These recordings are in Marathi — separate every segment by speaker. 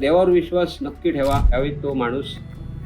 Speaker 1: देवावर विश्वास नक्की ठेवा त्यावेळी तो माणूस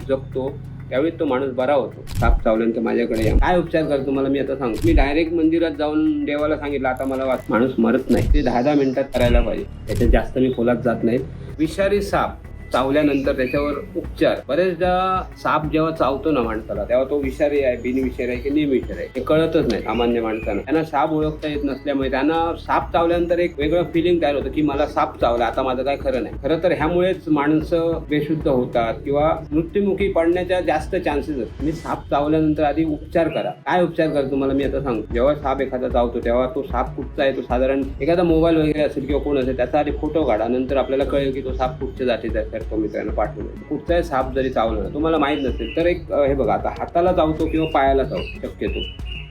Speaker 1: जगतो त्यावेळी तो माणूस बरा होतो. साप चावल्यानंतर माझ्याकडे या. काय उपचार करतो मला मी आता सांगतो. मी डायरेक्ट मंदिरात जाऊन देवाला सांगितलं आता मला वाच माणूस मरत नाही. ते दहा दहा मिनिटात करायला पाहिजे. त्याच्यात जास्त मी खोलात जात नाही. विषारी साप चावल्यानंतर त्याच्यावर उपचार. बरेचदा साप जेव्हा चावतो ना माणसाला तेव्हा तो विषारी आहे बिनविषारी आहे की निमविषारी आहे हे कळतच नाही सामान्य माणसांना. त्यांना साप ओळखता येत नसल्यामुळे त्यांना साप चावल्यानंतर एक वेगळं फिलिंग तयार होतं की मला साप चावला आता माझं काय खरं नाही. खरं तर ह्यामुळेच माणसं बेशुद्ध होतात किंवा मृत्युमुखी पडण्याच्या जास्त चान्सेस असतात मी साप चावल्यानंतर आधी उपचार करा. काय उपचार करा तुम्हाला मी आता सांगतो. जेव्हा साप एखादा चावतो तेव्हा तो साप कुठचा आहे? तो साधारण एखादा मोबाईल वगैरे असेल किंवा कोण असेल त्याचा आधी फोटो काढा. नंतर आपल्याला कळेल की तो साप कुठच्या जातीचा आहे. तर तो मित्रांनो पाठवून कुठचाही साप जरी चावला तुम्हाला माहीत नसेल तर एक हे बघा आता हाताला चावतो किंवा पायाला चावतो शक्यतो.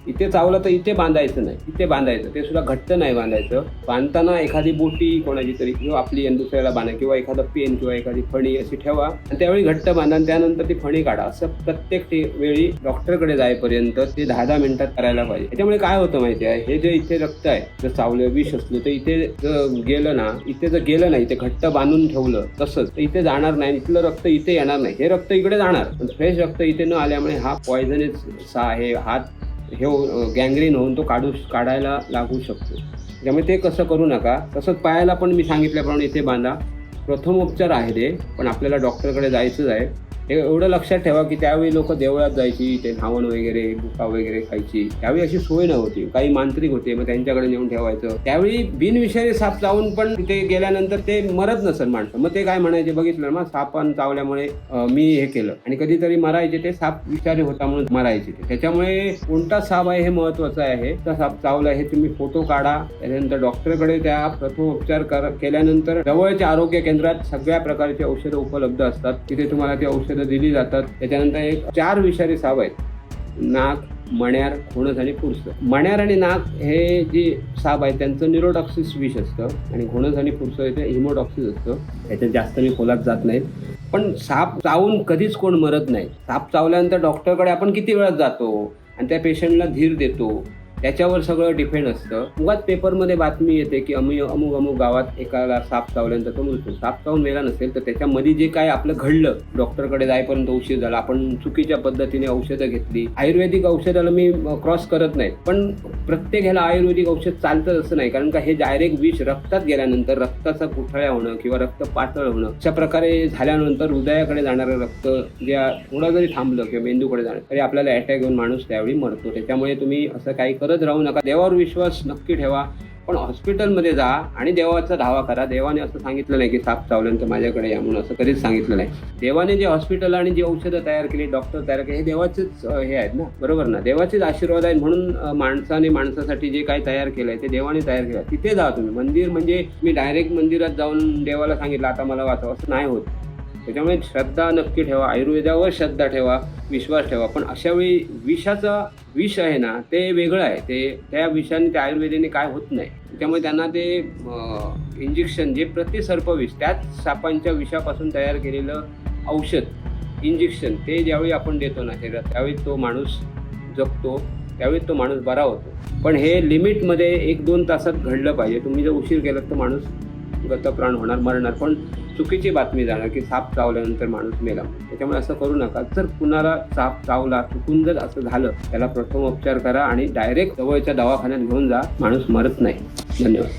Speaker 1: इथे चावलं तर इथे बांधायचं नाही इथे बांधायचं. ते सुद्धा घट्ट नाही बांधायचं. बांधताना एखादी बोटी कोणाची तरी किंवा आपली दुसऱ्याला बांधा किंवा एखादा पेन किंवा एखादी फणी अशी ठेवा. आणि त्यावेळी घट्ट बांधा आणि त्यानंतर ती फणी काढा. असं प्रत्येक ते वेळी डॉक्टरकडे जाईपर्यंत ते दहा दहा मिनिटात करायला पाहिजे. त्याच्यामुळे काय होतं माहिती आहे? हे जे इथे रक्त आहे जर चावलं विष असलं तर इथे जर गेलं ना इथे जर गेलं नाही ते घट्ट बांधून ठेवलं तसंच. तर इथे जाणार नाही इथलं रक्त इथे येणार नाही. हे रक्त इकडे जाणार. पण फ्रेश रक्त इथे न आल्यामुळे हा पॉयझनच सा आहे हात हे गँग्रीन होऊन तो काढू काढायला लागू शकतो. त्यामुळे ते कसं करू नका. तसंच पायाला पण मी सांगितल्याप्रमाणे इथे बांधा. प्रथमोपचार आहे ते पण आपल्याला डॉक्टरकडे जायचंच आहे. हे एवढं लक्षात ठेवा की त्यावेळी लोक देवळात जायची ते धावण वगैरे बुका वगैरे खायची. त्यावेळी अशी सोय नव्हती. काही मांत्रिक होते मग त्यांच्याकडे नेऊन ठेवायचं. त्यावेळी बिनविषारी साप चावून पण तिथे गेल्यानंतर ते मरत नसेल माणसं. मग ते काय म्हणायचे बघितलं ना सापान चावल्यामुळे मी हे केलं. आणि कधीतरी मरायचे ते साप विषारी होता म्हणून मरायचे ते. त्याच्यामुळे कोणता साप आहे हे महत्वाचं आहे. त्या साप चावला हे तुम्ही फोटो काढा. त्याच्यानंतर डॉक्टरकडे त्या प्रथमोपचार कर केल्यानंतर जवळच्या आरोग्य केंद्रात सगळ्या प्रकारची औषधं उपलब्ध असतात. तिथे तुम्हाला ते औषध दिली जातात. त्याच्यानंतर एक चार विषारी साप आहेत. नाक मण्यार खोणस आणि पुरस. मण्यार आणि नाक हे जे साप आहेत त्यांचं न्युरोटॉक्सिस विष असतं आणि घोणस आणि पुरस इथे हिमोटॉक्सिस असतं. याच्यात जास्त मी खोलात जात नाही पण साप चावून कधीच कोण मरत नाही. साप चावल्यानंतर डॉक्टरकडे आपण किती वेळात जातो आणि त्या पेशंटला धीर देतो? त्याच्यावर सगळं डिपेंड असतं. उगाच पेपरमध्ये बातमी येते की अमु अमुक अमुक गावात एकाला साप चावल्यानंतर तो मृत्यू. साप चावून मेला नसेल तर त्याच्यामध्ये जे काय आपलं घडलं डॉक्टरकडे जाईपर्यंत उशीर झाला. आपण चुकीच्या पद्धतीने औषधं घेतली. आयुर्वेदिक औषधाला मी क्रॉस करत नाही. पण प्रत्येक ह्याला आयुर्वेदिक औषध चालतं असं नाही. कारण का हे डायरेक्ट विष रक्तात गेल्यानंतर रक्ताचा गुठळ्या होणं किंवा रक्त पातळ होणं अशा प्रकारे झाल्यानंतर हृदयाकडे जाणारं रक्त ज्या थोडं जरी थांबलं किंवा मेंदूकडे जाणं तरी आपल्याला अटॅक येऊन माणूस त्यावेळी मरतो. त्याच्यामुळे तुम्ही असं काही करत राहू नका. देवावर विश्वास नक्की ठेवा. पण हॉस्पिटलमध्ये जा आणि देवाचा धावा करा. देवाने असं सांगितलं नाही की साप चावल्यानंतर माझ्याकडे या म्हणून असं कधीच सांगितलं नाही. देवाने जे हॉस्पिटल आणि जी औषधं तयार केली डॉक्टर तयार केले हे देवाचेच हे आहेत ना? बरोबर ना? देवाचेच आशीर्वाद आहेत म्हणून माणसाने माणसासाठी जे काही तयार केलं आहे ते देवाने तयार केलं तिथे जा तुम्ही. मंदिर म्हणजे मी डायरेक्ट मंदिरात जाऊन देवाला सांगितलं आता मला वाचव. असं नाही होत. त्याच्यामुळे श्रद्धा नक्की ठेवा आयुर्वेदावर श्रद्धा ठेवा विश्वास ठेवा. पण अशा वेळी विषाचं विष आहे ना ते वेगळं आहे. ते त्या विषाने त्या आयुर्वेदाने काय होत नाही. त्यामुळे त्यांना ते इंजेक्शन जे प्रतिसर्पविष त्याच सापांच्या विषापासून तयार केलेलं औषध इंजेक्शन ते ज्यावेळी आपण देतो ना शरीरात त्यावेळी तो माणूस जगतो त्यावेळी तो माणूस बरा होतो. पण हे लिमिटमध्ये एक दोन तासात घडलं पाहिजे. तुम्ही जर उशीर केलात तर माणूस गतप्राण होणार मरणार. पण चुकीची बातमी जाणार की साप चावल्यानंतर माणूस मेला. त्याच्यामुळे असं करू नका. जर कुणाला साप चावला चुकून जर असं झालं त्याला प्रथम उपचार करा आणि डायरेक्ट जवळच्या दवाखान्यात घेऊन जा माणूस मरत नाही. धन्यवाद.